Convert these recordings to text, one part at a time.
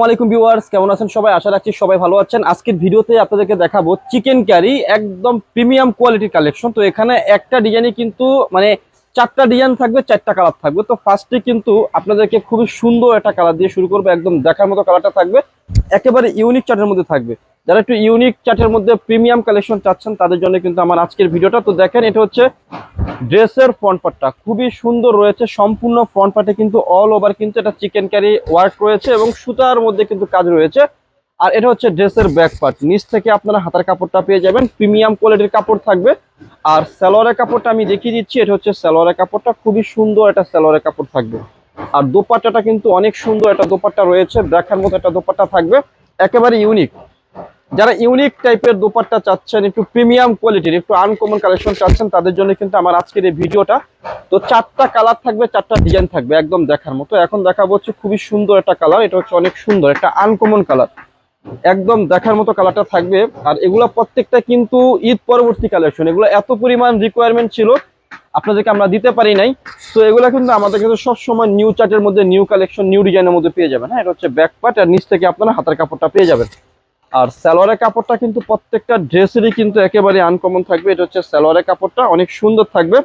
আসসালামাইকুম ভিউয়ার্স, কেমন আছেন সবাই? আশা রাখছি সবাই ভালো আছেন। আজকের ভিডিওতে আপনাদেরকে দেখাবো চিকেন ক্যারি, একদম প্রিমিয়াম কোয়ালিটির কালেকশন। তো এখানে একটা ডিজাইনে কিন্তু মানে চারটা ডিজাইন থাকবে, চারটা কালার থাকবে। তো ফার্স্টে কিন্তু আপনাদেরকে খুবই সুন্দর একটা কালার দিয়ে শুরু করব। একদম দেখার মতো কালারটা থাকবে। একেবারে ইউনিক চার্টের মধ্যে থাকবে। যারা একটু ইউনিক চার্টের মধ্যে প্রিমিয়াম কালেকশন চাচ্ছেন, তাদের জন্য কিন্তু আমার আজকের ভিডিওটা। তো দেখেন, এটা হচ্ছে ড্রেসের ফ্রন্ট পার্টটা খুবই সুন্দর রয়েছে, সম্পূর্ণ ফ্রন্ট পার্টে কিন্তু অল ওভার কিন্তু এটা চিকেন ক্যারি ওয়ার্ক রয়েছে এবং সুতার মধ্যে কিন্তু কাজ রয়েছে। আর এটা হচ্ছে ড্রেসের ব্যাক পার্ট নিচ থেকে আপনারা হাতার কাপড়টা পেয়ে যাবেন প্রিমিয়াম কোয়ালিটির কাপড় থাকবে। আর সালোয়ারের কাপড়টা আমি দেখিয়ে দিচ্ছি, এটা হচ্ছে সালোয়ারের কাপড়টা, খুবই সুন্দর একটা সালোয়ারের কাপড় থাকবে। আর দোপাট্টাটা কিন্তু অনেক সুন্দর একটা দোপাট্টা রয়েছে, দেখার মতো একটা দোপাট্টা থাকবে, একেবারে ইউনিক যারা ইউনিক টাইপের দোপাট্টা চাচ্ছেন, একটু প্রিমিয়াম কোয়ালিটির একটু আনকমন কালেকশন চাচ্ছেন, তাদের জন্য কিন্তু আমার আজকের এই ভিডিওটা। তো চারটা কালার থাকবে, চারটা ডিজাইন থাকবে, একদম দেখার মতো। এখন দেখাবো হচ্ছে খুবই সুন্দর একটা কালার এটা হচ্ছে অনেক সুন্দর, একটা আনকমন কালার একদম দেখার মতো কালারটা থাকবে। আর এগুলা প্রত্যেকটা কিন্তু ঈদ পরবর্তী কালেকশন এগুলো এত পরিমাণ রিকোয়ারমেন্ট ছিল, আপনাদেরকে আমরা দিতে পারি নাই। তো এগুলো কিন্তু আমাদের কিন্তু সবসময় নিউ চার্টের মধ্যে নিউ কালেকশন নিউ ডিজাইনের মধ্যে পেয়ে যাবেন। হ্যাঁ এটা হচ্ছে ব্যাক আর নিচ থেকে আপনারা হাতের কাপড়টা পেয়ে যাবেন। আর সালোয়ারের কাপড়টা কিন্তু প্রত্যেকটা ড্রেসেরই কিন্তু একেবারে আনকমন থাকবে। এটা হচ্ছে সালোয়ারের কাপড়টা, অনেক সুন্দর থাকবে।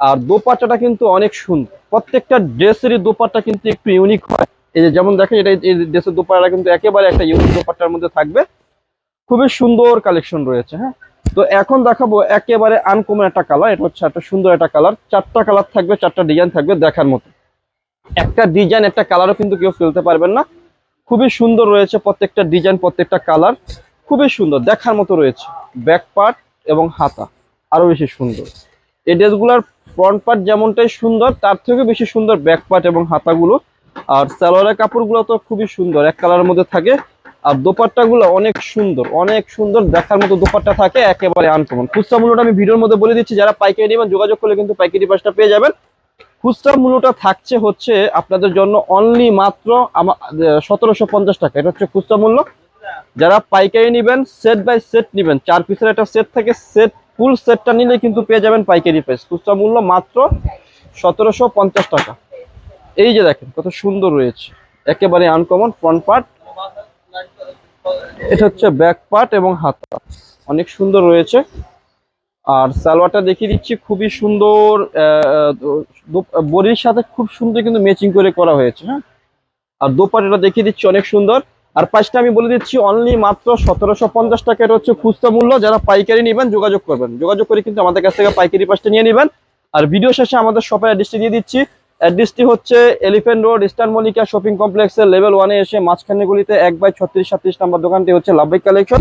আর দোপাট্টাটা কিন্তু অনেক সুন্দর। প্রত্যেকটা ড্রেসেরই দোপাট্টা কিন্তু একটু ইউনিক হয়। এই যে যেমন দেখেন, এটা এই ড্রেসের দোপাট্টা কিন্তু একেবারে একটা ইউনিক দোপাট্টার মধ্যে থাকবে। খুবই সুন্দর কালেকশন রয়েছে হ্যাঁ? তো এখন দেখাবো একেবারে আনকমন একটা কালার এটা হচ্ছে একটা সুন্দর একটা কালার চারটা কালার থাকবে, চারটা ডিজাইন থাকবে দেখার মতো। একটা ডিজাইন একটা কালারও কিন্তু কেউ ফেলতে পারবেন না। খুবই সুন্দর রয়েছে প্রত্যেকটা ডিজাইন, প্রত্যেকটা কালার। খুবই সুন্দর, দেখার মতো রয়েছে। ব্যাক পার্ট এবং হাতা, আরও বেশি সুন্দর। এই ড্রেসগুলোর ফ্রন্ট পার্ট যেমনটাই সুন্দর, তার থেকে বেশি সুন্দর ব্যাক পার্ট এবং হাতাগুলো। আর সালোয়ারের কাপড়গুলো তো খুবই সুন্দর, এক কালারের মধ্যে থাকে। আর দোপাট্টাগুলো অনেক সুন্দর অনেক সুন্দর, দেখার মতো দোপাট্টা থাকে, একেবারে আনকমন খুচরা মূল্যটা আমি ভিডিওর মধ্যে বলে দিচ্ছি, যারা পাইকারি নেবেন, যোগাযোগ করলে কিন্তু পাইকারি পাশটা পেয়ে যাবেন। খুচরা মূল্যটা থাকছে হচ্ছে আপনাদের জন্য অনলি মাত্র সতেরোশো পঞ্চাশ টাকা। এটা হচ্ছে খুচরা মূল্য। যারা পাইকারি নেবেন সেট বাই সেট নেবেন, চার পিসের একটা সেট থাকে সেট ফুল সেটটা নিলে কিন্তু পেয়ে যাবেন পাইকারি প্রাইস খুচরা মূল্য মাত্র সতেরোশো পঞ্চাশ টাকা। এই যে দেখেন, কত সুন্দর রয়েছে। একেবারে আনকমন ফ্রন্ট পার্ট এটা হচ্ছে ব্যাক পার্ট এবং হাতা অনেক সুন্দর রয়েছে। আর সালোয়ারটা দেখিয়ে দিচ্ছি, খুবই সুন্দর বডির সাথে খুব সুন্দর কিন্তু ম্যাচিং করে করা হয়েছে হ্যাঁ? আর দোপাট্টাটা দেখিয়ে দিচ্ছি, অনেক সুন্দর। আর পাঁচটা আমি বলে দিচ্ছি অনলি মাত্র সতেরোশো পঞ্চাশ টাকা। এটা হচ্ছে খুচরা মূল্য, যারা পাইকারি নেবেন যোগাযোগ করবেন। যোগাযোগ করে কিন্তু আমাদের কাছ থেকে পাইকারি পাঁচটা নিয়ে নেবেন। আর ভিডিও শেষে আমাদের শপের অ্যাড্রেসটি দিয়ে দিচ্ছি। অ্যাড্রেসটি হচ্ছে Elephant Road Eastern Mallika shopping কমপ্লেক্সের লেভেল ওয়ানে এসে মাঝখানে গুলিতে এক বাই ছত্রিশ সাতত্রিশ নাম্বার দোকানটি হচ্ছে লাভবাই কালেকশন